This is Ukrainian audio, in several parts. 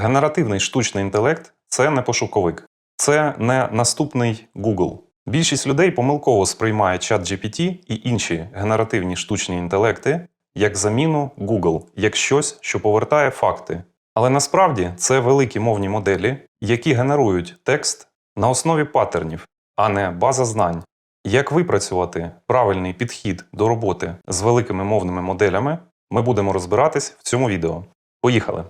Генеративний штучний інтелект це не пошуковик, це не наступний Google. Більшість людей помилково сприймає чат GPT і інші генеративні штучні інтелекти як заміну Google, як щось, що повертає факти. Але насправді це великі мовні моделі, які генерують текст на основі паттернів, а не база знань. Як випрацювати правильний підхід до роботи з великими мовними моделями, ми будемо розбиратись в цьому відео. Поїхали!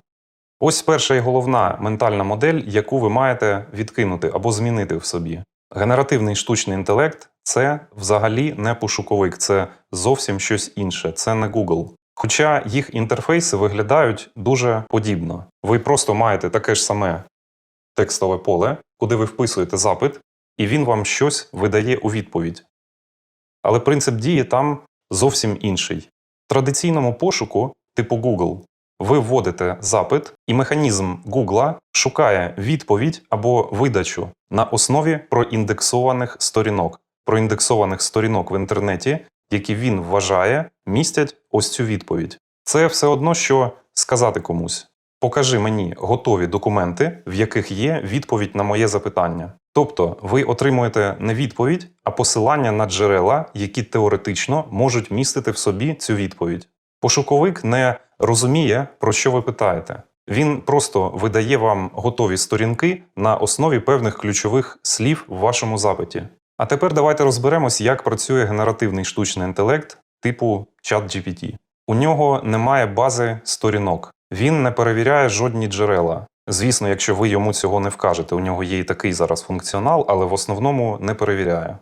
Ось перша і головна ментальна модель, яку ви маєте відкинути або змінити в собі. Генеративний штучний інтелект це взагалі не пошуковик, це зовсім щось інше, це не Google. Хоча їх інтерфейси виглядають дуже подібно. Ви просто маєте таке ж саме текстове поле, куди ви вписуєте запит, і він вам щось видає у відповідь. Але принцип дії там зовсім інший. В традиційному пошуку, типу Google, ви вводите запит, і механізм Google шукає відповідь або видачу на основі проіндексованих сторінок, проіндексованих сторінок в інтернеті, які він вважає містять ось цю відповідь. Це все одно, що сказати комусь: покажи мені готові документи, в яких є відповідь на моє запитання. Тобто ви отримуєте не відповідь, а посилання на джерела, які теоретично можуть містити в собі цю відповідь. Пошуковик не розуміє, про що ви питаєте. Він просто видає вам готові сторінки на основі певних ключових слів в вашому запиті. А тепер давайте розберемось, як працює генеративний штучний інтелект типу ChatGPT. У нього немає бази сторінок, він не перевіряє жодні джерела. Звісно, якщо ви йому цього не вкажете, у нього є і такий зараз функціонал, але в основному не перевіряє.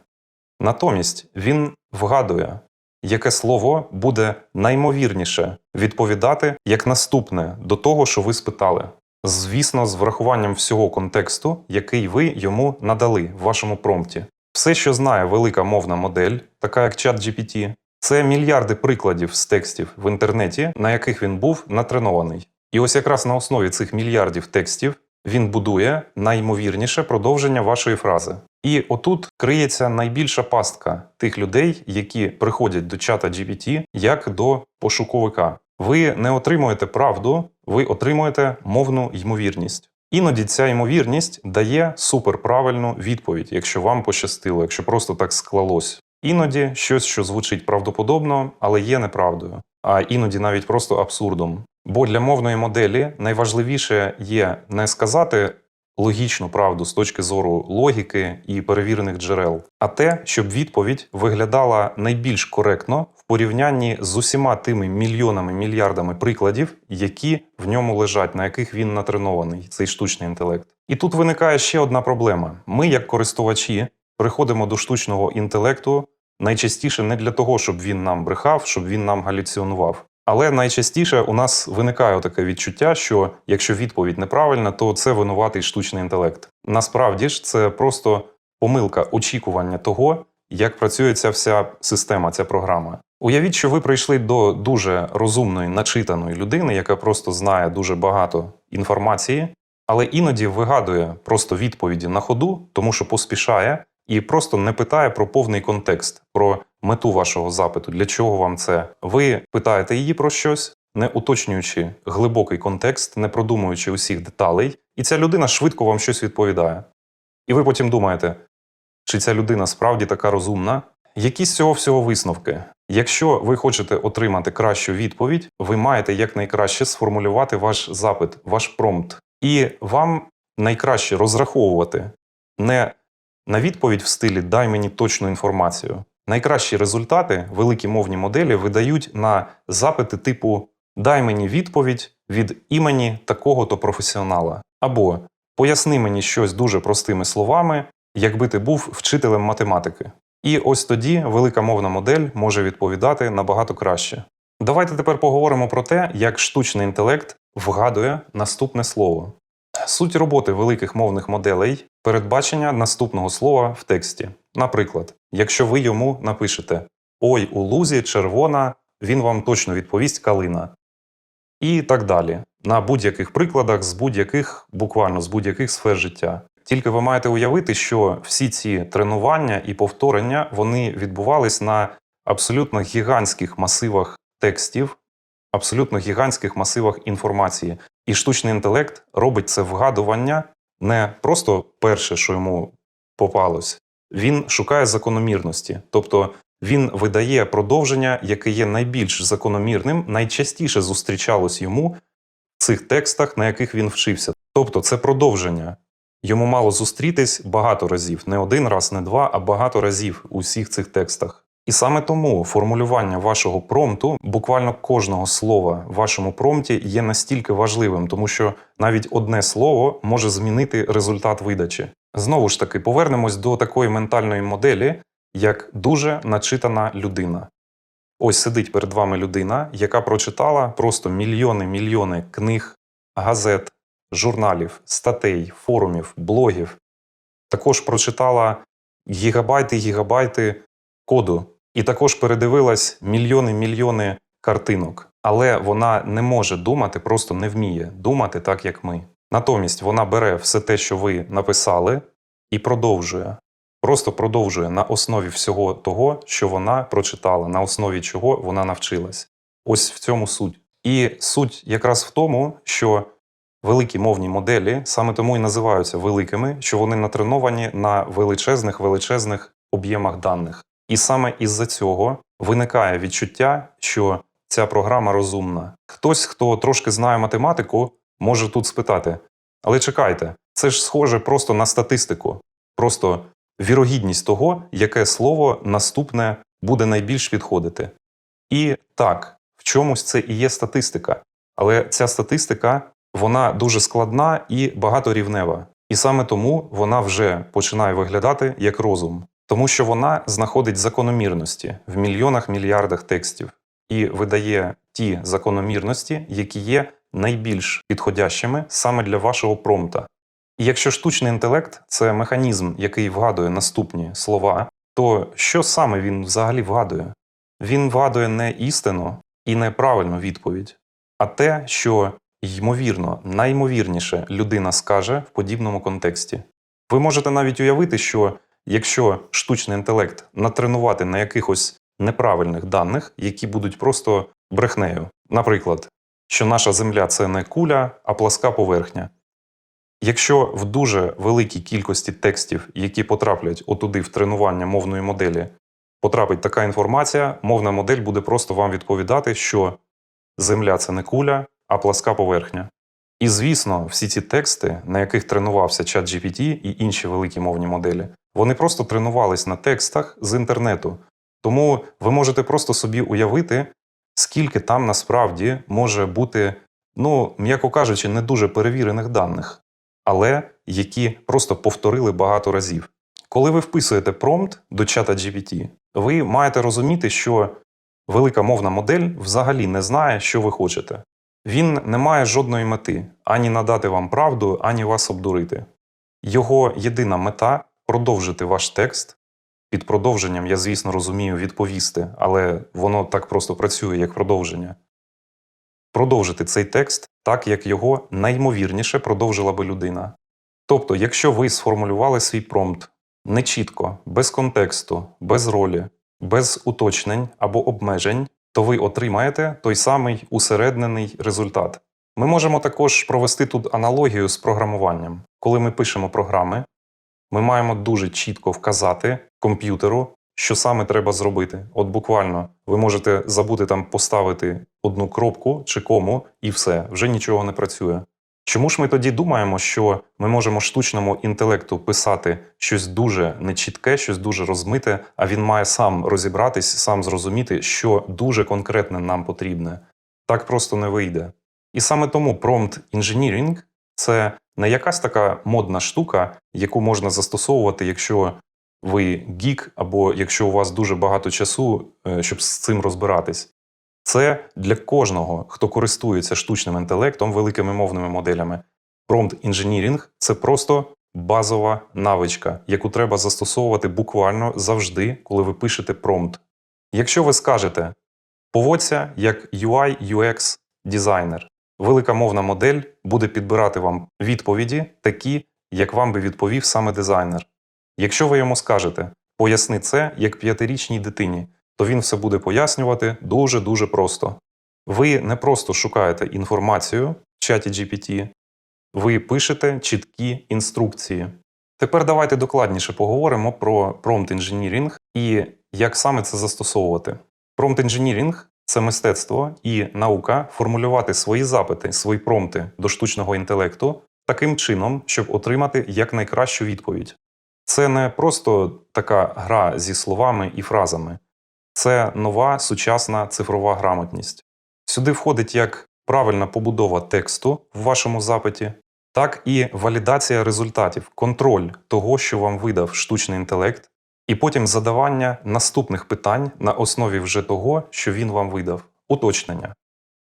Натомість він вгадує, яке слово буде наймовірніше відповідати як наступне до того, що ви спитали. Звісно, з врахуванням всього контексту, який ви йому надали в вашому промпті. Все, що знає велика мовна модель, така як ChatGPT, це мільярди прикладів з текстів в інтернеті, на яких він був натренований. І ось якраз на основі цих мільярдів текстів він будує найімовірніше продовження вашої фрази. І отут криється найбільша пастка тих людей, які приходять до чата GPT як до пошуковика. Ви не отримуєте правду, ви отримуєте мовну ймовірність. Іноді ця ймовірність дає суперправильну відповідь, якщо вам пощастило, якщо просто так склалось. Іноді щось, що звучить правдоподобно, але є неправдою, а іноді навіть просто абсурдом. Бо для мовної моделі найважливіше є не сказати логічну правду з точки зору логіки і перевірених джерел, а те, щоб відповідь виглядала найбільш коректно в порівнянні з усіма тими мільйонами мільярдами прикладів, які в ньому лежать, на яких він натренований, цей штучний інтелект. І тут виникає ще одна проблема: ми, як користувачі, приходимо до штучного інтелекту найчастіше не для того, щоб він нам брехав, щоб він нам галюціонував. Але найчастіше у нас виникає таке відчуття, що якщо відповідь неправильна, то це винуватий штучний інтелект. Насправді ж це просто помилка очікування того, як працює ця вся система, ця програма. Уявіть, що ви прийшли до дуже розумної, начитаної людини, яка просто знає дуже багато інформації, але іноді вигадує просто відповіді на ходу, тому що поспішає і просто не питає про повний контекст, про мету вашого запиту, для чого вам це. Ви питаєте її про щось, не уточнюючи глибокий контекст, не продумуючи усіх деталей, і ця людина швидко вам щось відповідає. І ви потім думаєте, чи ця людина справді така розумна? Які з цього всього висновки? Якщо ви хочете отримати кращу відповідь, ви маєте якнайкраще сформулювати ваш запит, ваш промпт. І вам найкраще розраховувати не на відповідь в стилі Дай мені точну інформацію. Найкращі результати великі мовні моделі видають на запити типу Дай мені відповідь від імені такого-то професіонала. Або Поясни мені щось дуже простими словами, якби ти був вчителем математики. І ось тоді велика мовна модель може відповідати набагато краще. Давайте тепер поговоримо про те, як штучний інтелект вгадує наступне слово. Суть роботи великих мовних моделей передбачення наступного слова в тексті. Наприклад, якщо ви йому напишете Ой, у лузі червона, він вам точно відповість калина. І так далі. На будь-яких прикладах, з будь-яких, буквально з будь-яких сфер життя. Тільки ви маєте уявити, що всі ці тренування і повторення вони відбувались на абсолютно гігантських масивах текстів, абсолютно гігантських масивах інформації. І штучний інтелект робить це вгадування не просто перше, що йому попалось, він шукає закономірності. Тобто він видає продовження, яке є найбільш закономірним, найчастіше зустрічалось йому в цих текстах, на яких він вчився. Тобто, це продовження. Йому мало зустрітись багато разів, не один раз, не два, а багато разів у всіх цих текстах. І саме тому формулювання вашого промпту, буквально кожного слова в вашому промпті є настільки важливим, тому що навіть одне слово може змінити результат видачі. Знову ж таки, повернемось до такої ментальної моделі, як дуже начитана людина. Ось сидить перед вами людина, яка прочитала просто мільйони мільйони книг, газет, журналів, статей, форумів, блогів. Також прочитала гігабайти гігабайти коду, і також передивилась мільйони мільйони картинок. Але вона не може думати, просто не вміє думати так, як ми. Натомість вона бере все те, що ви написали, і продовжує. Просто продовжує на основі всього того, що вона прочитала, на основі чого вона навчилась. Ось в цьому суть. І суть якраз в тому, що великі мовні моделі саме тому і називаються великими, що вони натреновані на величезних величезних об'ємах даних. І саме із-за цього виникає відчуття, що ця програма розумна. Хтось, хто трошки знає математику, може тут спитати: але чекайте, це ж схоже просто на статистику, просто вірогідність того, яке слово наступне буде найбільш підходити. І так, в чомусь це і є статистика. Але ця статистика вона дуже складна і багаторівнева. І саме тому вона вже починає виглядати як розум, тому що вона знаходить закономірності в мільйонах мільярдах текстів і видає ті закономірності, які є найбільш підходящими саме для вашого промпта. І якщо штучний інтелект це механізм, який вгадує наступні слова, то що саме він взагалі вгадує? Він вгадує не істину і не правильну відповідь, а те, що ймовірно, найімовірніше людина скаже в подібному контексті. Ви можете навіть уявити, що якщо штучний інтелект натренувати на якихось неправильних даних, які будуть просто брехнею, наприклад, що наша Земля це не куля, а пласка поверхня. Якщо в дуже великій кількості текстів, які потраплять отуди в тренування мовної моделі, потрапить така інформація, мовна модель буде просто вам відповідати, що Земля це не куля, а пласка поверхня. І звісно, всі ці тексти, на яких тренувався ChatGPT і інші великі мовні моделі, вони просто тренувались на текстах з інтернету. Тому ви можете просто собі уявити, скільки там насправді може бути, ну, м'яко кажучи, не дуже перевірених даних, але які просто повторили багато разів. Коли ви вписуєте промпт до чата GPT, ви маєте розуміти, що велика мовна модель взагалі не знає, що ви хочете. Він не має жодної мети ані надати вам правду, ані вас обдурити. Його єдина мета продовжити ваш текст. Під продовженням, я, звісно, розумію відповісти, але воно так просто працює як продовження. Продовжити цей текст так, як його найімовірніше продовжила би людина. Тобто, якщо ви сформулювали свій промпт нечітко, без контексту, без ролі, без уточнень або обмежень, то ви отримаєте той самий усереднений результат. Ми можемо також провести тут аналогію з програмуванням. Коли ми пишемо програми, ми маємо дуже чітко вказати комп'ютеру, що саме треба зробити. От буквально ви можете забути там поставити одну кропку чи кому, і все, вже нічого не працює. Чому ж ми тоді думаємо, що ми можемо штучному інтелекту писати щось дуже нечітке, щось дуже розмите, а він має сам розібратись, сам зрозуміти, що дуже конкретне нам потрібне? Так просто не вийде. І саме тому промпт інженірінг це не якась така модна штука, яку можна застосовувати, якщо ви гік, або якщо у вас дуже багато часу, е, щоб з цим розбиратись. Це для кожного, хто користується штучним інтелектом, великими мовними моделями. Промпт інженірінг це просто базова навичка, яку треба застосовувати буквально завжди, коли ви пишете промпт. Якщо ви скажете поводься як UI UX дизайнер, велика мовна модель буде підбирати вам відповіді, такі, як вам би відповів саме дизайнер. Якщо ви йому скажете поясни це як п'ятирічній дитині, то він все буде пояснювати дуже-дуже просто. Ви не просто шукаєте інформацію в чаті GPT, ви пишете чіткі інструкції. Тепер давайте докладніше поговоримо про промпт інженірінг і як саме це застосовувати. Промпт інженірінг це мистецтво і наука формулювати свої запити, свої промпти до штучного інтелекту таким чином, щоб отримати якнайкращу відповідь. Це не просто така гра зі словами і фразами, це нова сучасна цифрова грамотність. Сюди входить як правильна побудова тексту в вашому запиті, так і валідація результатів, контроль того, що вам видав штучний інтелект, і потім задавання наступних питань на основі вже того, що він вам видав, уточнення.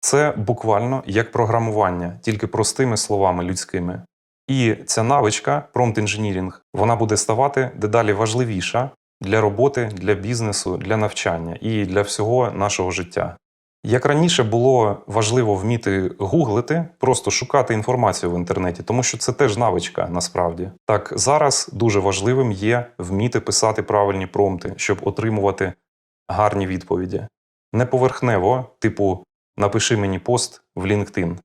Це буквально як програмування, тільки простими словами людськими. І ця навичка, промпт інженірінг, вона буде ставати дедалі важливіша для роботи, для бізнесу, для навчання і для всього нашого життя. Як раніше було важливо вміти гуглити, просто шукати інформацію в інтернеті, тому що це теж навичка насправді. Так зараз дуже важливим є вміти писати правильні промпти, щоб отримувати гарні відповіді. Не поверхнево, типу напиши мені пост в LinkedIn,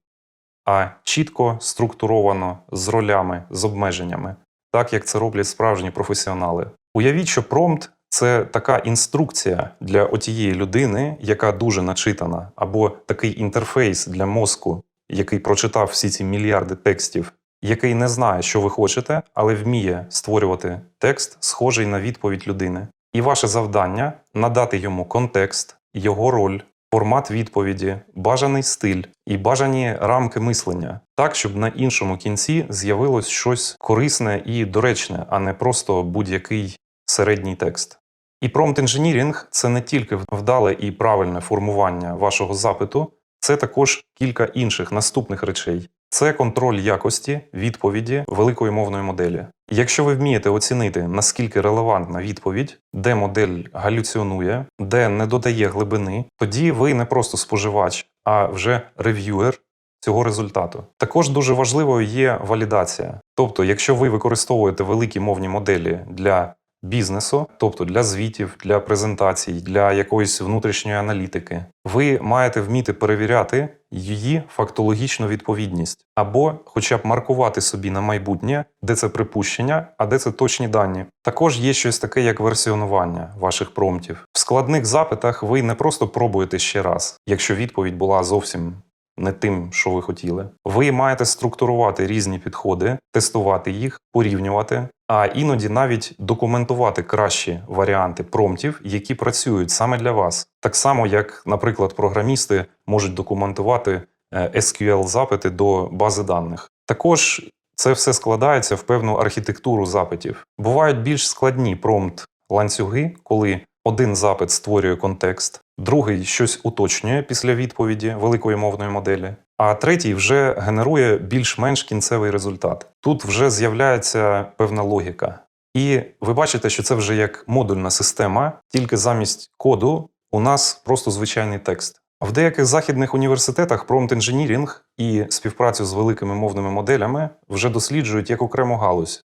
а чітко, структуровано, з ролями, з обмеженнями, так як це роблять справжні професіонали. Уявіть, що промпт це така інструкція для отієї людини, яка дуже начитана, або такий інтерфейс для мозку, який прочитав всі ці мільярди текстів, який не знає, що ви хочете, але вміє створювати текст, схожий на відповідь людини. І ваше завдання надати йому контекст, його роль, формат відповіді, бажаний стиль і бажані рамки мислення, так, щоб на іншому кінці з'явилось щось корисне і доречне, а не просто будь-який середній текст. І промпт інженірінг це не тільки вдале і правильне формування вашого запиту, це також кілька інших наступних речей. Це контроль якості відповіді великої мовної моделі. Якщо ви вмієте оцінити, наскільки релевантна відповідь, де модель галюціонує, де не додає глибини, тоді ви не просто споживач, а вже рев'юер цього результату. Також дуже важливою є валідація. Тобто, якщо ви використовуєте великі мовні моделі для бізнесу, тобто для звітів, для презентацій, для якоїсь внутрішньої аналітики, ви маєте вміти перевіряти її фактологічну відповідність, або хоча б маркувати собі на майбутнє, де це припущення, а де це точні дані. Також є щось таке, як версіонування ваших промптів. В складних запитах ви не просто пробуєте ще раз, якщо відповідь була зовсім не тим, що ви хотіли. Ви маєте структурувати різні підходи, тестувати їх, порівнювати, а іноді навіть документувати кращі варіанти промптів, які працюють саме для вас. Так само, як, наприклад, програмісти можуть документувати е, SQL-запити до бази даних. Також це все складається в певну архітектуру запитів. Бувають більш складні промпт ланцюги, коли один запит створює контекст, другий щось уточнює після відповіді великої мовної моделі, а третій вже генерує більш-менш кінцевий результат. Тут вже з'являється певна логіка. І ви бачите, що це вже як модульна система, тільки замість коду у нас просто звичайний текст. В деяких західних університетах промпт інженірінг і співпрацю з великими мовними моделями вже досліджують як окрему галузь.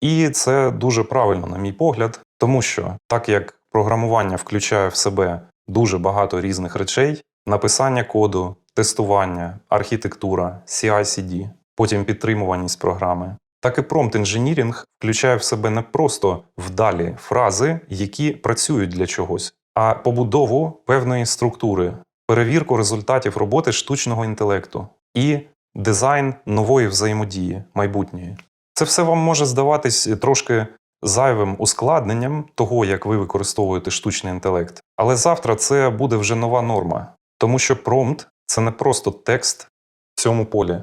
І це дуже правильно, на мій погляд, тому що так як програмування включає в себе дуже багато різних речей: написання коду, тестування, архітектура, CI-CD, потім підтримуваність програми. Так і промпт інженірінг включає в себе не просто вдалі фрази, які працюють для чогось, а побудову певної структури, перевірку результатів роботи штучного інтелекту і дизайн нової взаємодії майбутньої. Це все вам може здаватись трошки зайвим ускладненням того, як ви використовуєте штучний інтелект. Але завтра це буде вже нова норма, тому що промпт це не просто текст в цьому полі,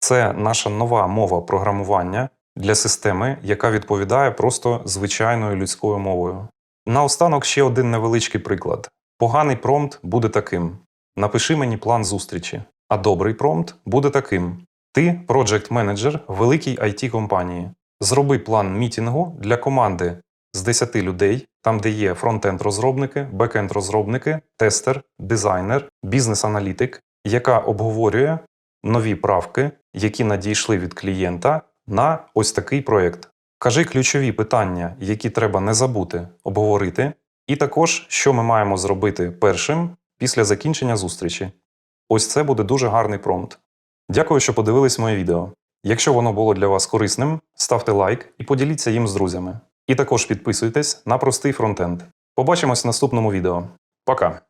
це наша нова мова програмування для системи, яка відповідає просто звичайною людською мовою. Наостанок ще один невеличкий приклад. Поганий промпт буде таким: напиши мені план зустрічі. А добрий промпт буде таким: ти проджект менеджер великій it компанії. Зроби план мітінгу для команди з 10 людей, там де є фронтенд-розробники, бекенд-розробники, тестер, дизайнер, бізнес-аналітик, яка обговорює нові правки, які надійшли від клієнта на ось такий проєкт. Кажи ключові питання, які треба не забути обговорити, і також, що ми маємо зробити першим після закінчення зустрічі. Ось це буде дуже гарний промпт. Дякую, що подивились моє відео. Якщо воно було для вас корисним, ставте лайк і поділіться їм з друзями. І також підписуйтесь на простий фронтенд. Побачимось в наступному відео. Пока!